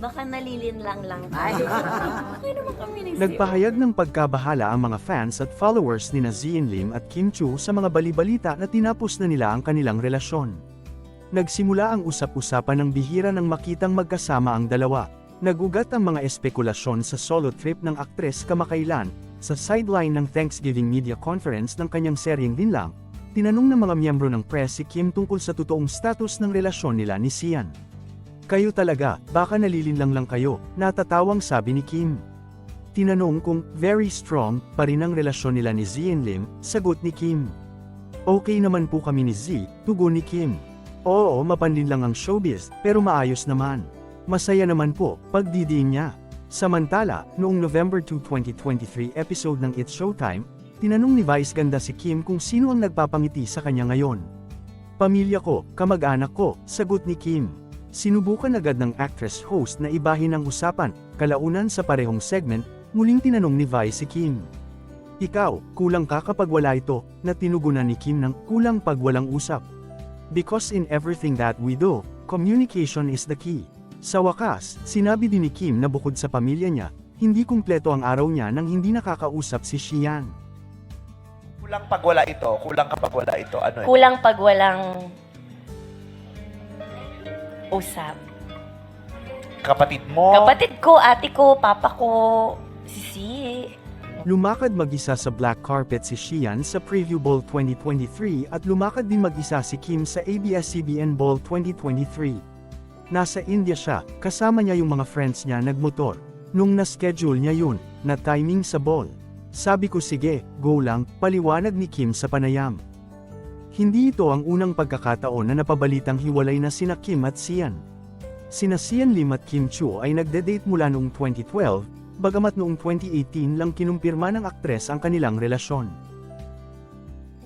Baka nalilinlang lang tayo. okay naman kami nag Nagpahayag ng pagkabahala ang mga fans at followers ni na Zian Lim at Kim Chu sa mga balibalita na tinapos na nila ang kanilang relasyon. Nagsimula ang usap-usapan ng bihira nang makitang magkasama ang dalawa. Nagugat ang mga espekulasyon sa solo trip ng aktres kamakailan, sa sideline ng Thanksgiving media conference ng kanyang seryeng Linlang, tinanong ng mga miyembro ng press si Kim tungkol sa totoong status ng relasyon nila ni Sian. Kayo talaga, baka nalilinlang lang kayo, natatawang sabi ni Kim. Tinanong kung very strong pa rin ang relasyon nila ni Z and Lim, sagot ni Kim. Okay naman po kami ni Z, tugon ni Kim. Oo, mapanlin lang ang showbiz, pero maayos naman. Masaya naman po, pagdidiin niya. Samantala, noong November 2, 2023 episode ng It's Showtime, tinanong ni Vice Ganda si Kim kung sino ang nagpapangiti sa kanya ngayon. Pamilya ko, kamag-anak ko, sagot ni Kim. Sinubukan agad ng actress host na ibahin ang usapan, kalaunan sa parehong segment, muling tinanong ni Vi si Kim. Ikaw, kulang ka kapag wala ito, na tinugunan ni Kim ng kulang pag walang usap. Because in everything that we do, communication is the key. Sa wakas, sinabi din ni Kim na bukod sa pamilya niya, hindi kumpleto ang araw niya nang hindi nakakausap si Xian. Kulang pag wala ito, kulang kapag wala ito. Ano eh? Kulang pag walang usap. Kapatid mo? Kapatid ko, ate ko, papa ko, sisi. Lumakad mag-isa sa black carpet si Xian sa Preview Bowl 2023 at lumakad din mag-isa si Kim sa ABS-CBN Bowl 2023. Nasa India siya, kasama niya yung mga friends niya nagmotor. Nung na-schedule niya yun, na timing sa ball. Sabi ko sige, go lang, paliwanag ni Kim sa panayam. Hindi ito ang unang pagkakataon na napabalitang hiwalay na sina Kim at Sian. Sina Sian Lim at Kim Chu ay nagde-date mula noong 2012, bagamat noong 2018 lang kinumpirma ng aktres ang kanilang relasyon.